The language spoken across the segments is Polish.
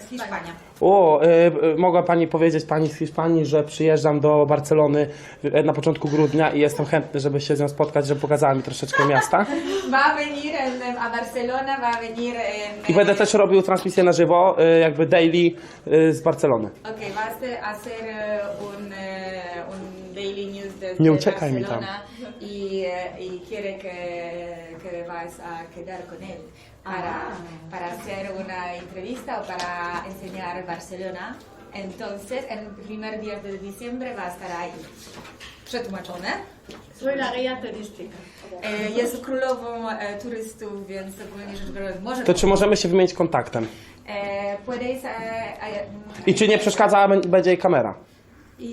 Z Hiszpania. O, y, mogła Pani powiedzieć Pani z Hiszpanii, że przyjeżdżam do Barcelony y, na początku grudnia i jestem chętny, żeby się z nią spotkać, żeby pokazała mi troszeczkę miasta. Va a venir en- a Barcelona, va a venir en... I będę też robił transmisję na żywo, y, jakby daily y, z Barcelony. Ok, vas a hacer eh, un, eh, un daily news desde Nie uciekaj mi tam. Barcelona y, y quiere que, que vas a quedar con él para, para hacer una entrevista o para enseñar Barcelona. Entonces, en el primer día de diciembre va a estar ahí. Przetłumaczone. Soy la guía turística. E, Jest królową e, turystów, więc ogólnie rzecz biorąc może... To czy możemy się wymienić kontaktem? E, puedes, e, e, I czy nie przeszkadza, będzie jej kamera? Y,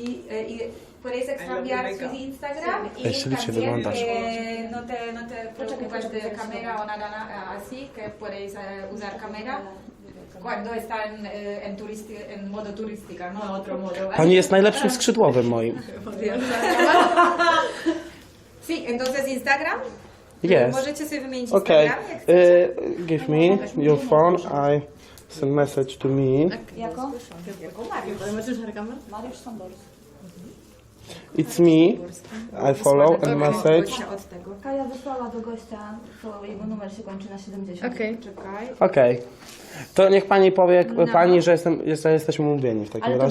y puedes cambiar su Instagram y Jeszcze licznie también wyglądasz. eh, no te, no te preocupes de cámara o nada na- así, que puedes eh, usar cámara cuando están eh, en, turisti en modo turística, no otro modo. ¿vale? Pani jest najlepszym skrzydłowym moim. Sí, entonces Instagram. Yes. Możecie sobie wymienić Okay. Instagram, jak chcecie. Uh, give me your phone. I send message to me. Jako? Jako Mariusz. ¿Podemos usar cámara? Mariusz Samborski. It's me. I follow and message. Od tego. Kaja wysłała do gościa, to jego numer się kończy na 70. Okej. Czekaj. Okej. To niech pani powie pani, że jestem, że jesteśmy umówieni w takim Ale razie.